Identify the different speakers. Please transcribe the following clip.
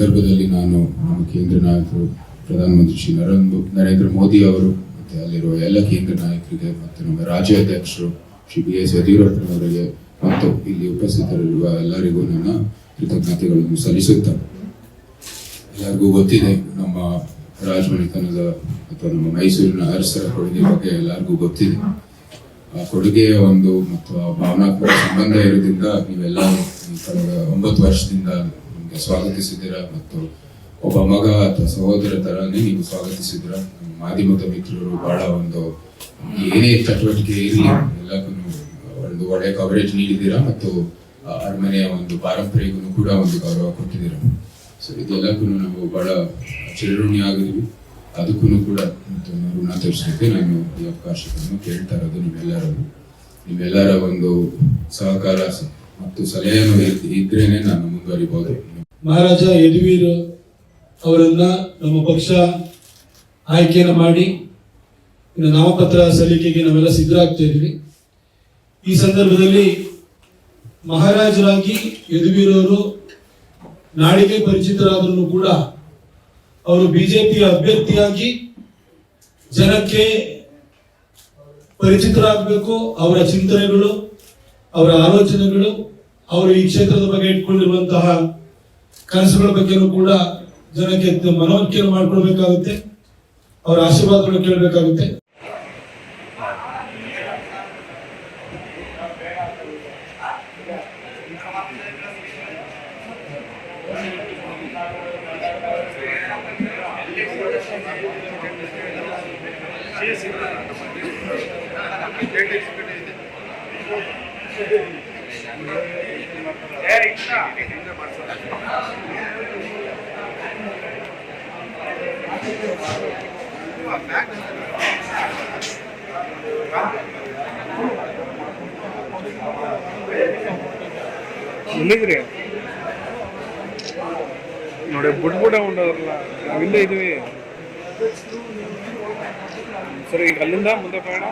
Speaker 1: ಸಂದರ್ಭದಲ್ಲಿ ನಾನು ನಮ್ಮ ಕೇಂದ್ರ ನಾಯಕರು, ಪ್ರಧಾನಮಂತ್ರಿ ಶ್ರೀ ನರೇಂದ್ರ ನರೇಂದ್ರ ಮೋದಿ ಅವರು, ಮತ್ತೆ ಅಲ್ಲಿರುವ ಎಲ್ಲ ಕೇಂದ್ರ ನಾಯಕರಿಗೆ, ಮತ್ತು ನಮ್ಮ ರಾಜ್ಯಾಧ್ಯಕ್ಷರು ಶ್ರೀ ಬಿ ಎಸ್ ಯಡಿಯೂರಪ್ಪನವರಿಗೆ, ಮತ್ತು ಇಲ್ಲಿ ಉಪಸ್ಥಿತರಿರುವ ಎಲ್ಲರಿಗೂ ನನ್ನ ಕೃತಜ್ಞತೆಗಳನ್ನು ಸಲ್ಲಿಸುತ್ತಾರೆ ಎಲ್ಲರಿಗೂ ಗೊತ್ತಿದೆ, ನಮ್ಮ ರಾಜಮನೆತನದ ಅಥವಾ ನಮ್ಮ ಮೈಸೂರಿನ ಅರಸರ ಕೊಡುಗೆ ಬಗ್ಗೆ ಎಲ್ಲರಿಗೂ ಗೊತ್ತಿದೆ. ಆ ಕೊಡುಗೆಯ ಒಂದು ಮತ್ತು ಆ ಭಾವನಾತ್ಮಕ ಸಂಬಂಧ ಇರೋದ್ರಿಂದ ನೀವೆಲ್ಲ ಒಂಬತ್ತು ವರ್ಷದಿಂದ ಸ್ವಾಗತಿಸಿದ್ದೀರಾ ಮತ್ತು ಒಬ್ಬ ಮಗ ಅಥವಾ ಸಹೋದರ ತರನೇ ನೀವು ಸ್ವಾಗತಿಸಿದ್ರ ಮಾಧ್ಯಮದ ಮಿತ್ರರು ಬಹಳ ಒಂದು, ಏನೇ ಚಟುವಟಿಕೆ ಇರಲಿ, ಎಲ್ಲಕ್ಕೂ ಒಂದು ಒಳ್ಳೆಯ ಕವರೇಜ್ ನೀಡಿದ್ದೀರಾ ಮತ್ತು ಅರಮನೆಯ ಒಂದು ಪಾರಂಪರೆಗೂ ಕೂಡ ಒಂದು ಗೌರವ ಕೊಟ್ಟಿದ್ದೀರ? ಸೊ ಇದೆಲ್ಲಕ್ಕೂ ನಾವು ಬಹಳ ಚಿರಋಣಿ ಆಗಿದ್ವಿ ಅದಕ್ಕೂ ಕೂಡ ಋಣ ತೀರಿಸಲಿಕ್ಕೆ ನಾನು ಈ ಅವಕಾಶವನ್ನು ಕೇಳ್ತಾ ಇರೋದು ನಿಮ್ಮೆಲ್ಲರನ್ನು. ನಿಮ್ಮೆಲ್ಲರ ಒಂದು ಸಹಕಾರ ಮತ್ತು ಸಲಹೆಯನ್ನು ಇದ್ರೇನೆ ನಾನು ಮುಂದುವರಿಬಹುದು
Speaker 2: ಮಹಾರಾಜ ಯದುವೀರ್ ಅವರನ್ನು ನಮ್ಮ ಪಕ್ಷ ಆಯ್ಕೆಯನ್ನು ಮಾಡಿ, ಇನ್ನು ನಾಮಪತ್ರ ಸಲ್ಲಿಕೆಗೆ ನಾವೆಲ್ಲ ಸಿದ್ಧರಾಗ್ತಾ ಈ ಸಂದರ್ಭದಲ್ಲಿ ಮಹಾರಾಜರಾಗಿ ಯದುವೀರವರು ನಾಡಿಗೆ ಪರಿಚಿತರಾದರೂ ಕೂಡ ಅವರು ಬಿಜೆಪಿಯ ಅಭ್ಯರ್ಥಿಯಾಗಿ ಜನಕ್ಕೆ ಪರಿಚಿತರಾಗಬೇಕು. ಅವರ ಚಿಂತನೆಗಳು, ಅವರ ಆಲೋಚನೆಗಳು, ಅವರು ಈ ಕ್ಷೇತ್ರದ ಬಗ್ಗೆ ಇಟ್ಕೊಂಡಿರುವಂತಹ ಕನಸುಗಳ ಬಗ್ಗೆನೂ ಕೂಡ ಜನಕ್ಕೆ ತ- ಮನವರಿಕೆಯನ್ನು ಮಾಡ್ಕೊಳ್ಬೇಕಾಗುತ್ತೆ ಅವರ ಆಶೀರ್ವಾದಗಳು ಕೇಳಬೇಕಾಗುತ್ತೆ
Speaker 3: ಎಲ್ಲಿದ್ರಿ ನೋಡಿ ಬುಡ್ ಬುಡ ಉಂಡದ್ರಲ್ಲ ನಾವಿಲ್ಲೇ ಇದೀವಿ. ಸರಿ ಈಗ ಅಲ್ಲಿಂದ ಮುಂದೆ ಪಯಣ